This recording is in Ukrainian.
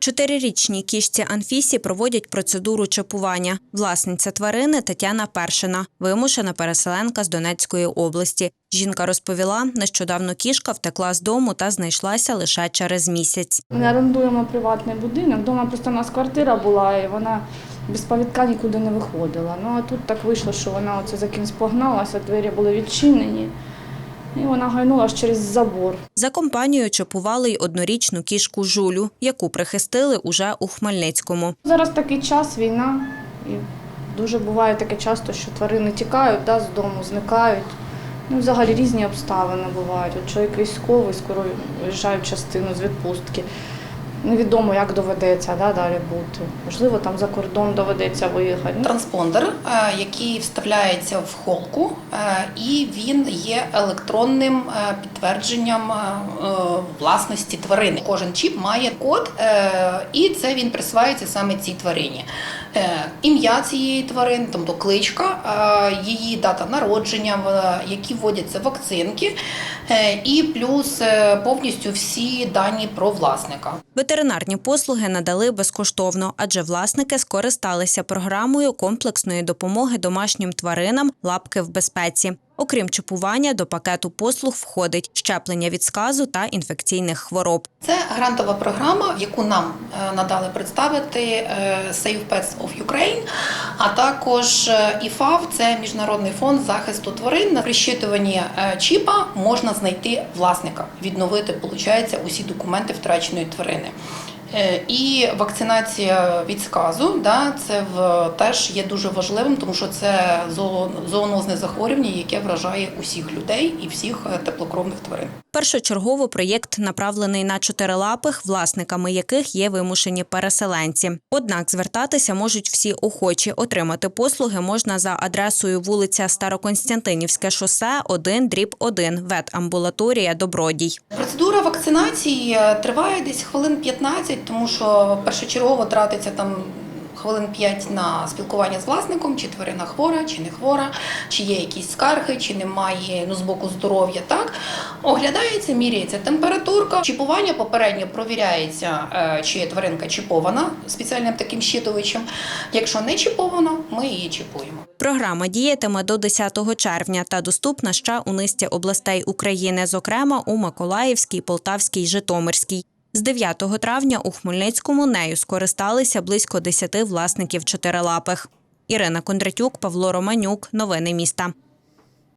Чотирирічній кішці Анфісі проводять процедуру чипування. Власниця тварини Тетяна Першина, вимушена переселенка з Донецької області. Жінка розповіла, нещодавно кішка втекла з дому та знайшлася лише через місяць. Ми орендуємо приватний будинок. Дома просто у нас квартира була, і вона без повідка нікуди не виходила. Ну а тут так вийшло, що вона оце за кимсь погналася, двері були відчинені, і вона гайнула аж через забор. За компанією чапували й однорічну кішку Жулю, яку прихистили уже у Хмельницькому. Зараз такий час, війна, і дуже буває таке часто, що тварини тікають да, з дому, зникають. Ну, взагалі різні обставини бувають. От чоловік військовий, скоро виїжджають частину з відпустки. Невідомо, як доведеться да, далі бути. Можливо, там за кордон доведеться виїхати. Транспондер, е, який вставляється в холку, е, і він є електронним е, підтвердженням власності тварини. Кожен чіп має код, і це він присваюється саме цій тварині. Е, Ім'я цієї тварини, тобто кличка, е, її дата народження, які вводяться вакцинки, е, і плюс повністю всі дані про власника. Ветеринарні послуги надали безкоштовно, адже власники скористалися програмою комплексної допомоги домашнім тваринам лапки в безпеці. Окрім чіпування, до пакету послуг входить щеплення від сказу та інфекційних хвороб. Це грантова програма, яку нам е, надали представити е, Save Pets of Ukraine, а також е, ІФАВ це міжнародний фонд захисту тварин. На прищитуванні чіпа можна знайти власника, відновити, виходить, усі документи втраченої тварини. Е, І вакцинація від сказу, да, це в, теж є дуже важливим, тому що це зоо- зоонозне захворювання, яке вражає усіх людей і всіх е, теплокровних тварин. Першочергово проєкт направлений на чотирилапих, власниками яких є вимушені переселенці. Однак звертатися можуть всі охочі. Отримати послуги можна за адресою вулиця Староконстантинівське шосе 1 дріб 1, ветамбулаторія Добродій. Процедура вакцинації е, триває десь хвилин 15, тому що першочергово тратиться там. Хвилин 5 на спілкування з власником, чи тварина хвора, чи не хвора, чи є якісь скарги, чи немає ну, з боку здоров'я. Так оглядається, міряється температурка. Чіпування попередньо провіряється, е, чи тваринка чіпована спеціальним таким щитовичем. Якщо не чіпована, ми її чіпуємо. Програма діятиме до 10 червня та доступна ще у низці областей України, зокрема у Миколаївській, Полтавській, Житомирській. З 9 травня у Хмельницькому нею скористалися близько 10 власників чотирилапих. Ірина Кондратюк, Павло Романюк. Новини міста.